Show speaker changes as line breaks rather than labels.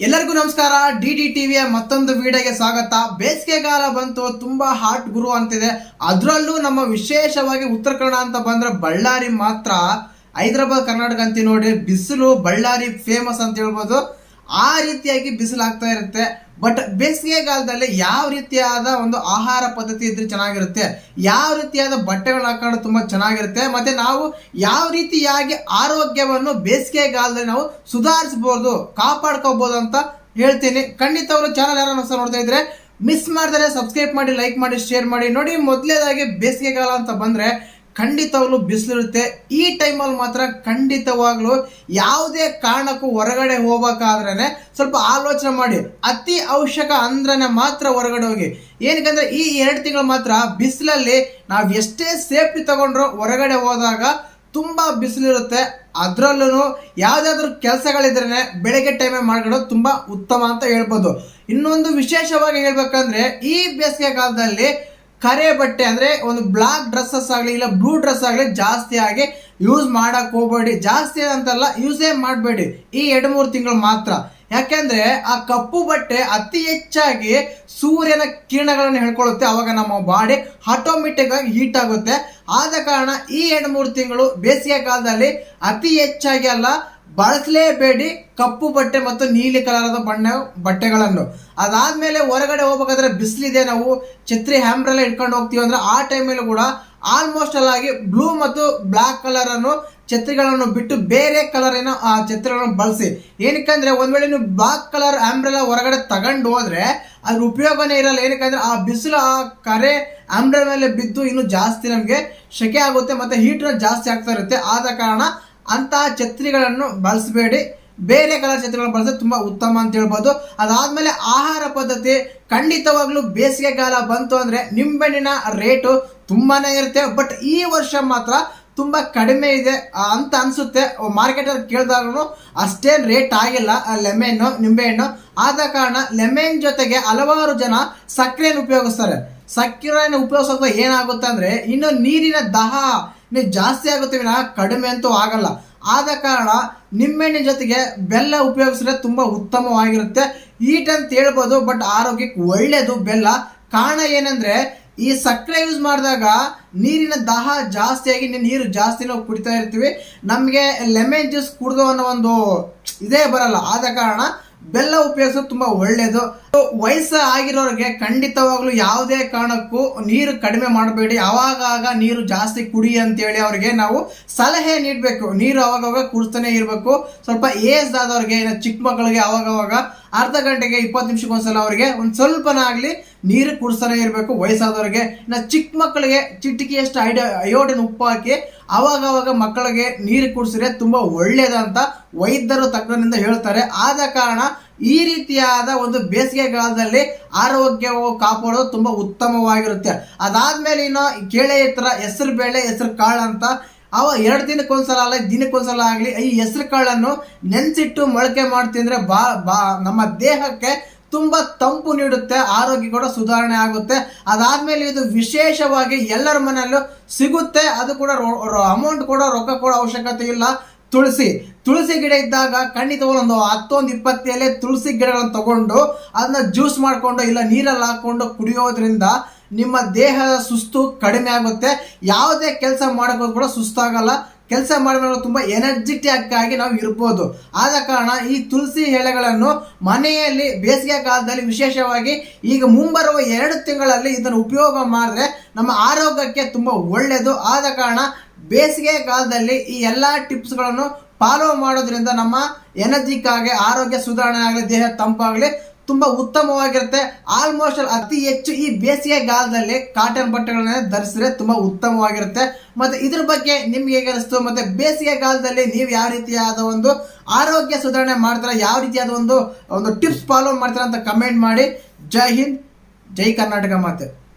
ಎಲ್ಲರಿಗೂ ನಮಸ್ಕಾರ. D D ಟಿವಿಯ ಮತ್ತೊಂದು ವಿಡಿಯೋಗೆ ಸ್ವಾಗತ. ಬೇಸಿಗೆಗಾಲ ಬಂತು, ತುಂಬಾ ಹಾಟ್ ಗುರು ಅಂತಿದೆ. ಅದರಲ್ಲೂ ನಮ್ಮ ವಿಶೇಷವಾಗಿ ಉತ್ತರ ಕನ್ನಡ ಅಂತ ಬಂದ್ರೆ ಬಳ್ಳಾರಿ ಮಾತ್ರ. ಹೈದರಾಬಾದ್, ಕರ್ನಾಟಕ ಅಂತ ನೋಡಿ ಬಿಸಿಲು, ಬಳ್ಳಾರಿ ಫೇಮಸ್ ಅಂತ ಹೇಳ್ಬೋದು. ಆ ರೀತಿಯಾಗಿ ಬಿಸಿಲು ಆಗ್ತಾ ಇರುತ್ತೆ. ಬಟ್ ಬೇಸಿಗೆಗಾಲದಲ್ಲಿ ಯಾವ ರೀತಿಯಾದ ಒಂದು ಆಹಾರ ಪದ್ಧತಿ ಇದ್ರೆ ಚೆನ್ನಾಗಿರುತ್ತೆ? ಯಾವ ರೀತಿಯಾದ ಬಟ್ಟೆಗಳನ್ನ ಹಾಕೊಂಡು ತುಂಬಾ ಚೆನ್ನಾಗಿರುತ್ತೆ? ಮತ್ತೆ ನಾವು ಯಾವ ರೀತಿಯಾಗಿ ಆರೋಗ್ಯವನ್ನು ಬೇಸಿಗೆಗಾಲದಲ್ಲಿ ನಾವು ಸುಧಾರಿಸಬಹುದು ಕಾಪಾಡ್ಕೋಬಹುದು ಅಂತ ಹೇಳ್ತೀನಿ. ಖಂಡಿತ ಅವರು ಚಾನಲ್ ಯಾರು ಹೊಸ ನೋಡ್ತಾ ಇದ್ರೆ ಮಿಸ್ ಮಾಡಿದರೆ ಸಬ್ಸ್ಕ್ರೈಬ್ ಮಾಡಿ ಲೈಕ್ ಮಾಡಿ ಶೇರ್ ಮಾಡಿ. ನೋಡಿ, ಮೊದಲೇದಾಗಿ ಬೇಸಿಗೆಗಾಲ ಅಂತ ಬಂದ್ರೆ ಖಂಡಿತವಾಗ್ಲೂ ಬಿಸಿಲಿರುತ್ತೆ. ಈ ಟೈಮಲ್ಲಿ ಮಾತ್ರ ಖಂಡಿತವಾಗ್ಲೂ ಯಾವುದೇ ಕಾರಣಕ್ಕೂ ಹೊರಗಡೆ ಹೋಗ್ಬೇಕಾದ್ರೇನೆ ಸ್ವಲ್ಪ ಆಲೋಚನೆ ಮಾಡಿ. ಅತಿ ಅವಶ್ಯಕ ಅಂದ್ರೆ ಮಾತ್ರ ಹೊರಗಡೆ ಹೋಗಿ. ಏನಕ್ಕಂದ್ರೆ ಈ ಎರಡು ತಿಂಗಳು ಮಾತ್ರ ಬಿಸಿಲಲ್ಲಿ ನಾವು ಎಷ್ಟೇ ಸೇಫ್ಟಿ ತಗೊಂಡ್ರು ಹೊರಗಡೆ ಹೋದಾಗ ತುಂಬಾ ಬಿಸಿಲಿರುತ್ತೆ. ಅದರಲ್ಲೂ ಯಾವುದಾದ್ರೂ ಕೆಲಸಗಳಿದ್ರೆ ಬೆಳಗ್ಗೆ ಟೈಮೇ ಮಾಡ್ಕೊಳ್ಳೋದು ತುಂಬಾ ಉತ್ತಮ ಅಂತ ಹೇಳ್ಬೋದು. ಇನ್ನೊಂದು ವಿಶೇಷವಾಗಿ ಹೇಳ್ಬೇಕಂದ್ರೆ ಈ ಬೇಸಿಗೆ ಕಾಲದಲ್ಲಿ ಕರೆ ಬಟ್ಟೆ ಅಂದ್ರೆ ಒಂದು ಬ್ಲಾಕ್ ಡ್ರೆಸ್ಸಸ್ ಆಗಲಿ ಇಲ್ಲ ಬ್ಲೂ ಡ್ರೆಸ್ ಆಗಲಿ ಜಾಸ್ತಿಯಾಗಿ ಯೂಸ್ ಮಾಡಕ್ ಹೋಗ್ಬೇಡಿ. ಜಾಸ್ತಿ ಅಂತಲ್ಲ ಯೂಸೇ ಮಾಡಬೇಡಿ. ಈ ಎರಡು ಮೂರು ತಿಂಗಳು ಮಾತ್ರ. ಯಾಕೆಂದ್ರೆ ಆ ಕಪ್ಪು ಬಟ್ಟೆ ಅತಿ ಹೆಚ್ಚಾಗಿ ಸೂರ್ಯನ ಕಿರಣಗಳನ್ನು ಹೇಳ್ಕೊಳ್ಳುತ್ತೆ. ಅವಾಗ ನಮ್ಮ ಬಾಡಿ ಆಟೋಮೆಟಿಕ್ ಆಗಿ ಹೀಟ್ ಆಗುತ್ತೆ. ಆದ ಕಾರಣ ಈ ಎರಡು ಮೂರು ತಿಂಗಳು ಬೇಸಿಗೆ ಕಾಲದಲ್ಲಿ ಅತಿ ಹೆಚ್ಚಾಗಿ ಅಲ್ಲ ಬಳಸಲೇಬೇಡಿ. ಕಪ್ಪು ಬಟ್ಟೆ ಮತ್ತು ನೀಲಿ ಕಲರದ ಬಣ್ಣ ಬಟ್ಟೆಗಳನ್ನು. ಅದಾದ್ಮೇಲೆ ಹೊರಗಡೆ ಹೋಗ್ಬೇಕಾದ್ರೆ ಬಿಸಿಲಿದೆ ನಾವು. ಛತ್ರಿ ಹ್ಯಾಮ್ರೆಲ್ಲ ಇಟ್ಕೊಂಡು ಹೋಗ್ತೀವಿ ಅಂದ್ರೆ ಆ ಟೈಮಲ್ಲೂ ಕೂಡ ಆಲ್ಮೋಸ್ಟ್ ಅಲ್ಲ ಆಗಿ ಬ್ಲೂ ಮತ್ತು ಬ್ಲಾಕ್ ಕಲರ್ ಅನ್ನು ಛತ್ರಿಗಳನ್ನು ಬಿಟ್ಟು ಬೇರೆ ಕಲರಿನ ಆ ಛತ್ರಿಗಳನ್ನು ಬಳಸಿ. ಏನಕ್ಕಂದ್ರೆ ಒಂದ್ ವೇಳೆ ನೀವು ಬ್ಲಾಕ್ ಕಲರ್ ಆಂಬ್ರೆಲ್ಲ ಹೊರಗಡೆ ತಗೊಂಡು ಹೋದ್ರೆ ಅದ್ರ ಉಪಯೋಗನೇ ಇರಲ್ಲ. ಏನಕ್ಕಂದ್ರೆ ಆ ಬಿಸಿಲು, ಆ ಕರೆ ಆಂಬ್ರೆಲ್ ಮೇಲೆ ಬಿದ್ದು ಇನ್ನು ಜಾಸ್ತಿ ನಮಗೆ ಶೆಕೆ ಆಗುತ್ತೆ ಮತ್ತೆ ಹೀಟ್ ಜಾಸ್ತಿ ಆಗ್ತಾ ಇರುತ್ತೆ. ಆದ ಕಾರಣ ಅಂತಹ ಛತ್ರಿಗಳನ್ನು ಬಳಸಬೇಡಿ. ಬೇರೆ ಕಲರ್ ಛತ್ರಿಗಳನ್ನು ಬಳಸಿದ್ರೆ ತುಂಬ ಉತ್ತಮ ಅಂತ ಹೇಳ್ಬೋದು. ಅದಾದಮೇಲೆ ಆಹಾರ ಪದ್ಧತಿ ಖಂಡಿತವಾಗ್ಲೂ ಬೇಸಿಗೆಗಾಲ ಬಂತು ಅಂದರೆ ನಿಂಬೆಹಣ್ಣಿನ ರೇಟು ತುಂಬಾ ಇರುತ್ತೆ. ಬಟ್ ಈ ವರ್ಷ ಮಾತ್ರ ತುಂಬ ಕಡಿಮೆ ಇದೆ ಅಂತ ಅನಿಸುತ್ತೆ. ಮಾರ್ಕೆಟಲ್ಲಿ ಕೇಳಿದಾಗೂ ಅಷ್ಟೇನ್ ರೇಟ್ ಆಗಿಲ್ಲ ಲೆಮೆಹಣ್ಣು ನಿಂಬೆಹಣ್ಣು. ಆದ ಕಾರಣ ಲೆಮೆನ್ ಜೊತೆಗೆ ಹಲವಾರು ಜನ ಸಕ್ಕರೆಯನ್ನು ಉಪಯೋಗಿಸ್ತಾರೆ. ಸಕ್ಕರೆಯನ್ನು ಉಪಯೋಗಿಸೋದು ಏನಾಗುತ್ತೆ ಅಂದರೆ ಇನ್ನು ನೀರಿನ ದಹ ಜಾಸ್ತಿ ಆಗುತ್ತೆ ಕಡಿಮೆ ಅಂತೂ ಆಗಲ್ಲ. ಆದ ಕಾರಣ ನಿಂಬೆಹಣ್ಣಿನ ಜೊತೆಗೆ ಬೆಲ್ಲ ಉಪಯೋಗಿಸಿದ್ರೆ ತುಂಬ ಉತ್ತಮವಾಗಿರುತ್ತೆ. ಈಟ್ ಅಂತ ಹೇಳ್ಬೋದು ಬಟ್ ಆರೋಗ್ಯಕ್ಕೆ ಒಳ್ಳೆಯದು ಬೆಲ್ಲ. ಕಾರಣ ಏನಂದರೆ, ಈ ಸಕ್ಕರೆ ಯೂಸ್ ಮಾಡಿದಾಗ ನೀರಿನ ದಾಹ ಜಾಸ್ತಿಯಾಗಿ ನೀರು ಜಾಸ್ತಿ ನಾವು ಕುಡಿತಾ ಇರ್ತೀವಿ. ನಮಗೆ ಲೆಮನ್ ಜ್ಯೂಸ್ ಕುಡ್ದು ಅನ್ನೋ ಒಂದು ಇದೇ ಬರಲ್ಲ. ಆದ ಕಾರಣ ಬೆಲ್ಲ ಉಪಯೋಗಿಸೋದು ತುಂಬಾ ಒಳ್ಳೇದು. ವಯಸ್ಸು ಆಗಿರೋರಿಗೆ ಖಂಡಿತವಾಗ್ಲೂ ಯಾವುದೇ ಕಾರಣಕ್ಕೂ ನೀರು ಕಡಿಮೆ ಮಾಡಬೇಡಿ. ಅವಾಗಾಗ ನೀರು ಜಾಸ್ತಿ ಕುಡಿ ಅಂತೇಳಿ ಅವ್ರಿಗೆ ನಾವು ಸಲಹೆ ನೀಡಬೇಕು. ನೀರು ಅವಾಗವಾಗ ಕುಡಿಸ್ತಾನೆ ಇರಬೇಕು. ಸ್ವಲ್ಪ ಏಜ್ ಆದವ್ರಿಗೆ ಚಿಕ್ಕ ಮಕ್ಕಳಿಗೆ ಅವಾಗವಾಗ ಅರ್ಧ ಗಂಟೆಗೆ ಇಪ್ಪತ್ತು ನಿಮಿಷಕ್ಕೊಂದ್ಸಲ ಅವರಿಗೆ ಒಂದು ಸ್ವಲ್ಪನಾಗಲಿ ನೀರು ಕುಡಿಸ್ತಾನೆ ಇರಬೇಕು, ವಯಸ್ಸಾದವ್ರಿಗೆ. ನಾ ಚಿಕ್ಕ ಮಕ್ಕಳಿಗೆ ಚಿಟಿಕೆಯಷ್ಟು ಐಡ ಅಯೋಡಿನ ಉಪ್ಪು ಹಾಕಿ ಅವಾಗ ಅವಾಗ ಮಕ್ಕಳಿಗೆ ನೀರು ಕುಡಿಸಿದ್ರೆ ತುಂಬ ಒಳ್ಳೆಯದಂತ ವೈದ್ಯರು ತಜ್ಞರಿಂದ ಹೇಳ್ತಾರೆ. ಆದ ಕಾರಣ ಈ ರೀತಿಯಾದ ಒಂದು ಬೇಸಿಗೆಗಾಲದಲ್ಲಿ ಆರೋಗ್ಯವು ಕಾಪಾಡೋದು ತುಂಬ ಉತ್ತಮವಾಗಿರುತ್ತೆ. ಅದಾದ್ಮೇಲೆ ಇನ್ನು ಕೇಳೆ ಇತರ ಹೆಸರು ಬೇಳೆ, ಹೆಸರು ಕಾಳು ಅಂತ ಅವ ಎರಡು ದಿನಕ್ಕೊಂದ್ಸಲ ಅಲ್ಲ ದಿನಕ್ಕೊಂದ್ಸಲ ಆಗಲಿ, ಈ ಹೆಸರು ಕಾಳನ್ನು ನೆನೆಸಿಟ್ಟು ಮೊಳಕೆ ಮಾಡ್ತಿದ್ರೆ ಬಾ ಬಾ, ನಮ್ಮ ದೇಹಕ್ಕೆ ತುಂಬಾ ತಂಪು ನೀಡುತ್ತೆ, ಆರೋಗ್ಯ ಕೂಡ ಸುಧಾರಣೆ ಆಗುತ್ತೆ. ಅದಾದ್ಮೇಲೆ ಇದು ವಿಶೇಷವಾಗಿ ಎಲ್ಲರ ಮನೆಯಲ್ಲೂ ಸಿಗುತ್ತೆ. ಅದು ಕೂಡ ಅಮೌಂಟ್ ಕೂಡ, ರೊಕ್ಕ ಕೊಡೋ ಅವಶ್ಯಕತೆ ಇಲ್ಲ. ತುಳಸಿ ತುಳಸಿ ಗಿಡ ಇದ್ದಾಗ ಖಂಡಿತವಾಗ್ಲೂ ಒಂದು ಹತ್ತೊಂದು ಇಪ್ಪತ್ತು ಎಲೆ ತುಳಸಿ ಗಿಡಗಳನ್ನು ತಗೊಂಡು ಅದನ್ನ ಜ್ಯೂಸ್ ಮಾಡಿಕೊಂಡು ಇಲ್ಲ ನೀರಲ್ಲಿ ಹಾಕೊಂಡು ಕುಡಿಯೋದ್ರಿಂದ ನಿಮ್ಮ ದೇಹದ ಸುಸ್ತು ಕಡಿಮೆ ಆಗುತ್ತೆ. ಯಾವುದೇ ಕೆಲಸ ಮಾಡೋದು ಕೂಡ ಸುಸ್ತಾಗಲ್ಲ. ಕೆಲಸ ಮಾಡಿದಾಗ ತುಂಬ ಎನರ್ಜಿಟಿಕ್ ಆಗಿ ನಾವು ಇರ್ಬೋದು. ಆದ ಕಾರಣ ಈ ತುಳಸಿ ಎಲೆಗಳನ್ನು ಮನೆಯಲ್ಲಿ ಬೇಸಿಗೆ ಕಾಲದಲ್ಲಿ ವಿಶೇಷವಾಗಿ ಈಗ ಮುಂಬರುವ ಎರಡು ತಿಂಗಳಲ್ಲಿ ಇದನ್ನು ಉಪಯೋಗ ಮಾಡಿದ್ರೆ ನಮ್ಮ ಆರೋಗ್ಯಕ್ಕೆ ತುಂಬ ಒಳ್ಳೆಯದು ಆದ ಕಾರಣ ಬೇಸಿಗೆ ಕಾಲದಲ್ಲಿ ಈ ಎಲ್ಲ ಟಿಪ್ಸ್ಗಳನ್ನು ಫಾಲೋ ಮಾಡೋದ್ರಿಂದ ನಮ್ಮ ಎನರ್ಜಿಕ್ಕಾಗಿ ಆರೋಗ್ಯ ಸುಧಾರಣೆ ಆಗಲಿ, ದೇಹ ತಂಪಾಗಲಿ ತುಂಬಾ ಉತ್ತಮವಾಗಿರುತ್ತೆ. ಆಲ್ಮೋಸ್ಟ್ ಅಲ್ಲಿ ಅತಿ ಹೆಚ್ಚು ಈ ಬೇಸಿಗೆ ಕಾಲದಲ್ಲಿ ಕಾಟನ್ ಬಟ್ಟೆಗಳನ್ನ ಧರಿಸಿದ್ರೆ ತುಂಬಾ ಉತ್ತಮವಾಗಿರುತ್ತೆ. ಮತ್ತೆ ಇದ್ರ ಬಗ್ಗೆ ನಿಮ್ಗೆ ಹೇಗೆ ಅನಿಸ್ತು? ಮತ್ತೆ ಬೇಸಿಗೆ ಕಾಲದಲ್ಲಿ ನೀವು ಯಾವ ರೀತಿಯಾದ ಒಂದು ಆರೋಗ್ಯ ಸುಧಾರಣೆ ಮಾಡ್ತೀರಾ? ಯಾವ ರೀತಿಯಾದ ಒಂದು ಒಂದು ಟಿಪ್ಸ್ ಫಾಲೋ ಮಾಡ್ತೀರಾ ಅಂತ ಕಮೆಂಟ್ ಮಾಡಿ. ಜೈ ಹಿಂದ್, ಜೈ ಕರ್ನಾಟಕ ಮಾತೆ.